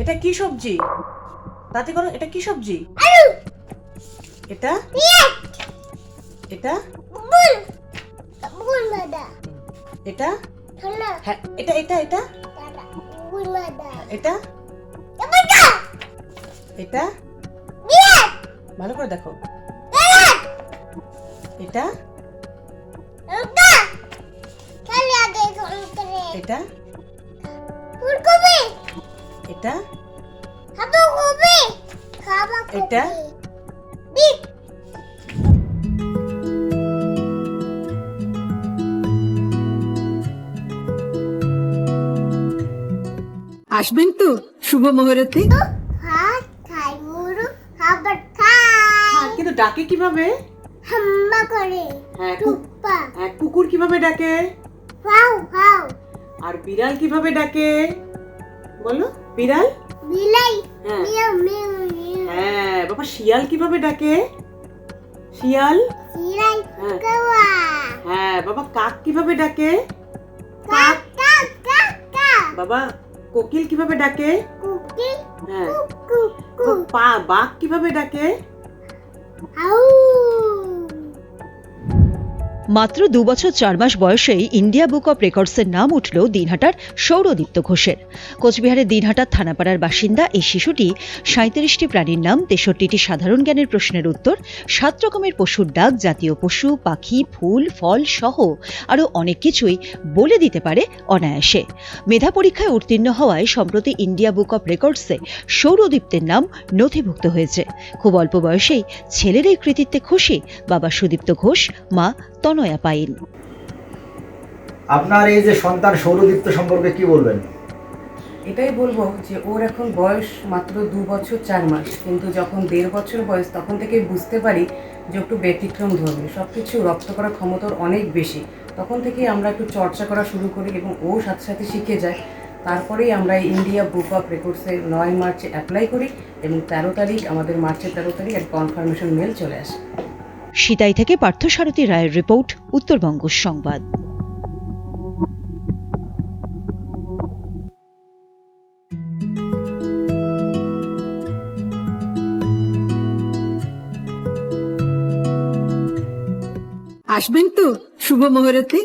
এটা কি সবজি? তাতে করো এটা কি সবজি? এটা? এটা? এটা? হ্যাঁ এটা এটা এটা? এটা? এটা? ভালো করে দেখো। এটা? এটা? ফুলকপি। এটা? এটা? আসবেন তো শুভ মুহূর্তে। খাই কিন্তু ডাকে কীভাবে? হাম্মা করে। হ্যাঁ হ্যাঁ কুকুর কীভাবে ডাকে? আর বিড়াল কীভাবে ডাকে? বলো। বিড়াল? বিলাই হ্যাঁ। হ্যাঁ বাবা শিয়াল কীভাবে ডাকে? শিয়াল? হ্যাঁ। কাওয়া। হ্যাঁ বাবা কাক কীভাবে ডাকে? কাক কাক কাক বাবা কোকিল কীভাবে ডাকে? কুকি হ্যাঁ পা বাঘ কীভাবে ডাকে? আউ মাত্র দু বছর চার মাস বয়সেই ইন্ডিয়া বুক অব রেকর্ডসের নাম উঠল দিনহাটার সৌরদীপ্ত ঘোষের। কোচবিহারের দিনহাটার থানাপাড়ার বাসিন্দা এই শিশুটি সাঁত্রিশটি প্রাণীর নাম, তেষট্টিটি সাধারণ জ্ঞানের প্রশ্নের উত্তর, সাত রকমের পশুর ডাক, জাতীয় পশু, পাখি, ফুল, ফল সহ আরও অনেক কিছুই বলে দিতে পারে অনায়াসে। মেধা পরীক্ষায় উত্তীর্ণ হওয়ায় সম্প্রতি ইন্ডিয়া বুক অব রেকর্ডসে সৌরদীপ্তের নাম নথিভুক্ত হয়েছে। খুব অল্প বয়সেই ছেলের এই কৃতিত্বে খুশি বাবা সুদীপ্ত ঘোষ, মা তনয়া পাইন। আপনার এই যে সন্তান সৌরদীপ্ত সম্পর্কে কি বলবেন? এটাই বলব যে ওর এখন বয়স মাত্র দু বছর চার মাস। কিন্তু যখন দেড় বছর বয়স তখন থেকে বুঝতে পারি যে একটু ব্যতিক্রম ধর্মী। সব কিছু রপ্ত করার ক্ষমতার অনেক বেশি। তখন থেকেই আমরা একটু চর্চা করা শুরু করি এবং ও সাথে সাথে শিখে যায়। তারপরেই আমরা ইন্ডিয়া বুক অফ রেকর্ডসে নয় মার্চে অ্যাপ্লাই করি এবং তেরো তারিখ আমাদের মার্চের তেরো তারিখ এক কনফার্মেশন মেল চলে আসে। সিতাই থেকে পার্থসারথী রায়ের রিপোর্ট উত্তরবঙ্গ সংবাদ। আসবেন তো শুভ মুহূর্তে।